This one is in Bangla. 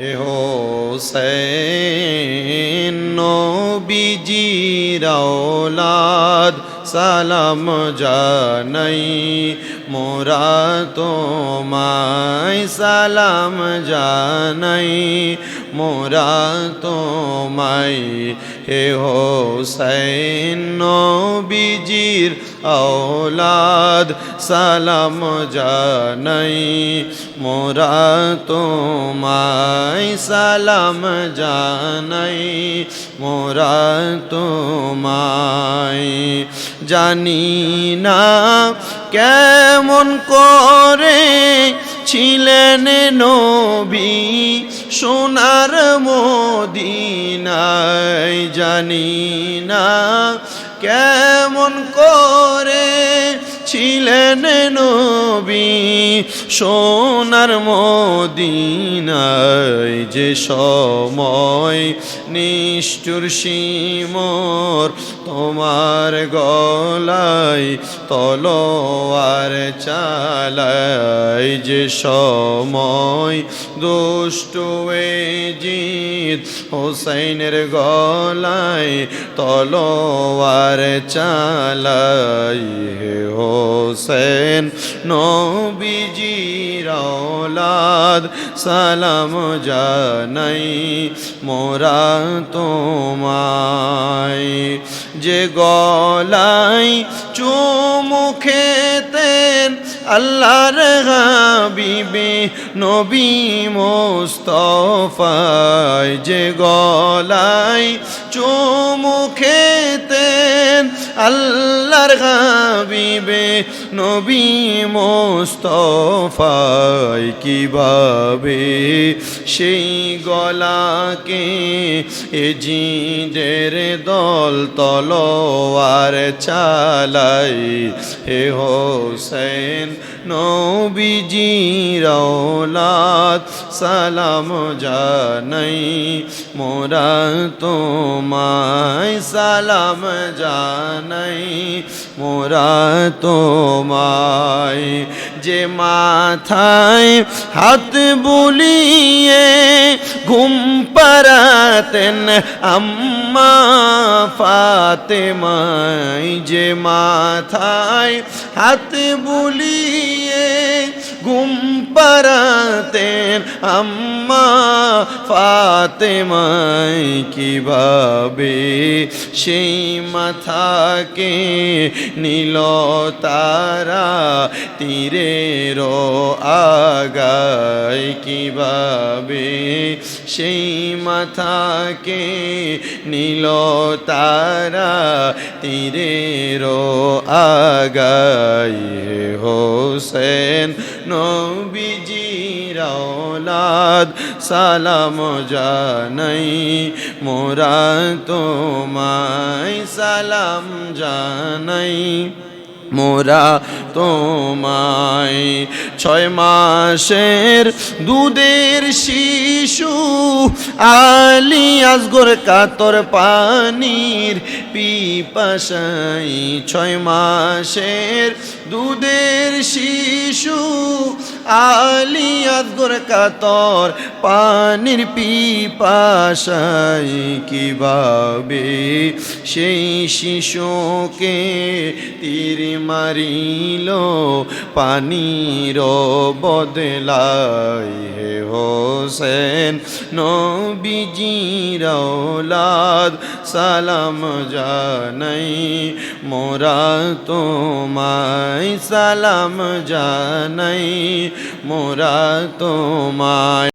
হোসেন নবীজির আওলাদ সালাম জানাই। মোরা তোমায় সালাম জানাই। মোরা তোমায়, হে হোসেন বিজির আওলাদ, সালাম জানাই। মোরা তোমায় সালাম জানাই, মোরা তোমায়। জানি না কেমন করে ছিলেন নবী সোনার মদিনায় জানি না কেমন করে ছিলেন নবী সোনার মদিনায় যে সময় নিষ্ঠুর সীমর তোমার গলায় তলোয়ার চালায় যে সময় দুষ্টু জিত হোসাইনের গলায় তলোয়ার চালাই হে হোসেন, নবীজির ওলাদ সালাম জানাই মোরা তোমায়। যে গলাই চুমুখেতেন আল্লাহর হাবিবে নবী মোস্তফায়, যে গলাই চুমুখেতেন আল্লাহর হাবিবে নবী মোস্তফাই কীভাবে সেই গলাকে এজিদের দল তলোয়ার চালাই। হে হোসেন নবীজি, রওলাত সালাম জানাই। মোরা তোমায় সালাম জান জানাই মোরা তোমায় যে মাথায় হাত বুলিয়ে ঘুম পারাতেন আম্মা ফাতেমাই যে মাথায় হাত বুলিয়ে ঘুম পারাতেন আম্মা ফাতেমাই কীভাবে? সেই মাথাকে নীল তারা তীরের আগায় কীভাবে? সেই মাথাকে নীল তারা তীরের আগায় হোসেন নবীজিরাওলাদ সালাম জানাই মোরা তোমায় সালাম জানাই। মোরা তোমায়। ছয় মাসের দুধের শিশু, আলি আজগর কাতর পানির পিপাসাই ছয় মাসের দুধের শিশু আলি আজগর কাতর পানির পিপাসাই কীভাবে সেই শিশুকে তীর মারিল পানির বদলাই হে হোসেন নবীজির ওলাদ সালাম জানাই মোরা তোমায় সালাম জানাই মোরা তোমায়